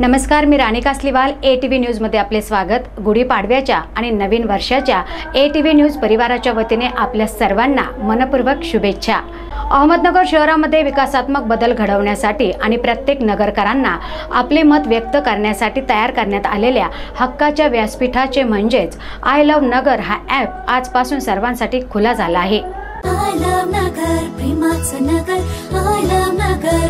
नमस्कार मी Rani Kasliwal A T V न्यूजमध्ये आपले स्वागत. गुढीपाडव्याच्या आणि नवीन वर्षाच्या ए टी व्ही न्यूज परिवाराच्या वतीने आपल्या सर्वांना मनपूर्वक शुभेच्छा. अहमदनगर शहरामध्ये विकासात्मक बदल घडवण्यासाठी आणि प्रत्येक नगरकरांना आपले मत व्यक्त करण्यासाठी तयार करण्यात आलेल्या हक्काच्या व्यासपीठाचे म्हणजेच आय लव्ह नगर हा ॲप आजपासून सर्वांसाठी खुला झाला आहे. I love Nagar. I love नगर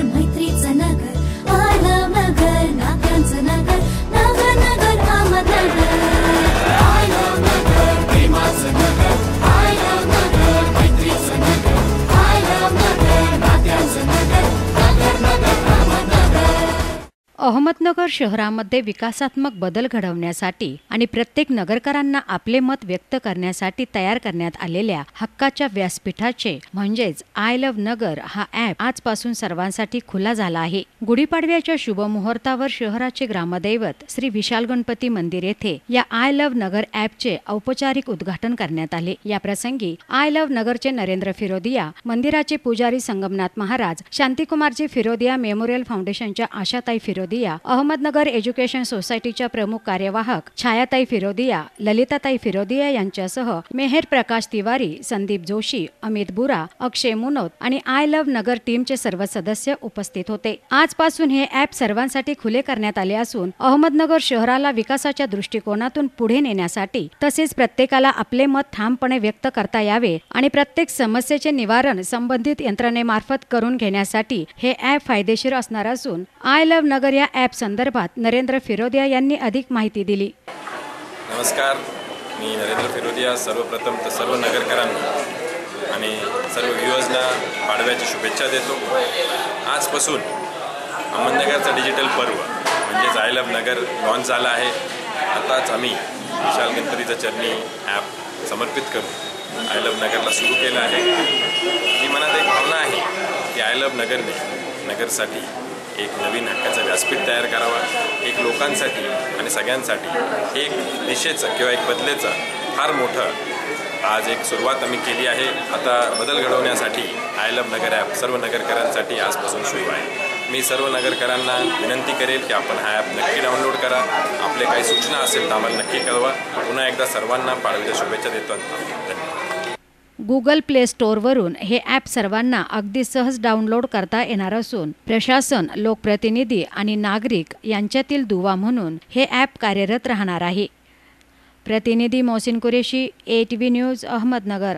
अहमदनगर शहरामध्ये विकासात्मक बदल घडवण्यासाठी आणि प्रत्येक नगरकरांना आपले मत व्यक्त करण्यासाठी तयार करण्यात आलेल्या हक्काच्या व्यासपीठाचे म्हणजेच आय लव्ह नगर हा ॲप आजपासून सर्वांसाठी खुला झाला आहे. गुढीपाडव्याच्या शुभमुहूर्तावर शहराचे ग्रामदैवत श्री विशाल गणपती मंदिर येथे या आय लव्ह नगर ॲपचे औपचारिक उद्घाटन करण्यात आले. या प्रसंगी आय लव्ह नगरचे नरेंद्र फिरोदिया मंदिराचे पुजारी संगमनाथ महाराज शांतिकुमारजी फिरोदिया मेमोरियल फाउंडेशनच्या आशाताई फिरोदिया फिरोदिया अहमदनगर एज्युकेशन सोसायटीच्या प्रमुख कार्यवाहक छायाताई फिरोदिया ललिताताई फिरोदिया यांच्यासह मेहेर प्रकाश तिवारी संदीप जोशी अमित बुरा अक्षय मुनोत आणि आय लव्ह नगर टीमचे सर्व सदस्य उपस्थित होते. आजपासून हे ॲप सर्वांसाठी खुले करण्यात आले असून अहमदनगर शहराला विकासाच्या दृष्टिकोनातून पुढे नेण्यासाठी तसेच प्रत्येकाला आपले मत ठामपणे व्यक्त करता यावे आणि प्रत्येक समस्येचे निवारण संबंधित यंत्रणेमार्फत करून घेण्यासाठी हे ॲप फायदेशीर असणार असून आय लव्ह नगर या ॲप संदर्भात नरेंद्र फिरोदिया यांनी अधिक माहिती दिली. नमस्कार. मी नरेंद्र फिरोदिया सर्वप्रथम तर सर्व नगरकरांना आणि सर्व व्ह्युअर्सला पाडव्याची शुभेच्छा देतो. आजपासून अहमदनगरचा डिजिटल पर्व म्हणजेच आय लव्ह नगर लॉन्च झाला आहे. आताच आम्ही विशाल गणपतीचं चरणी ॲप समर्पित करू आय लव्ह नगरला सुरू केलं आहे. ही मनात एक भावना आहे की आय लव्ह नगरने नगरसाठी एक नवीन हक्काचं व्यासपीठ तयार करावा एक लोकांसाठी आणि सगळ्यांसाठी एक दिशेचं किंवा एक बदलेचं फार मोठं आज एक सुरुवात आम्ही केली आहे. आता बदल घडवण्यासाठी आय लव्ह नगर ॲप सर्व नगरकरांसाठी आजपासून सुरू आहे. मी सर्व नगरकरांना विनंती करेल की आपण हा ॲप नक्की डाउनलोड करा. आपले काही सूचना असेल तर आम्हाला नक्की कळवा. पुन्हा एकदा सर्वांना पाळवीच्या शुभेच्छा देतो धन्यवाद. गुगल प्ले स्टोअरवरून हे ॲप सर्वांना अगदी सहज डाउनलोड करता येणार असून प्रशासन लोकप्रतिनिधी आणि नागरिक यांच्यातील दुवा म्हणून हे ॲप कार्यरत राहणार आहे. प्रतिनिधी Mohsin Qureshi A T V news Ahmednagar.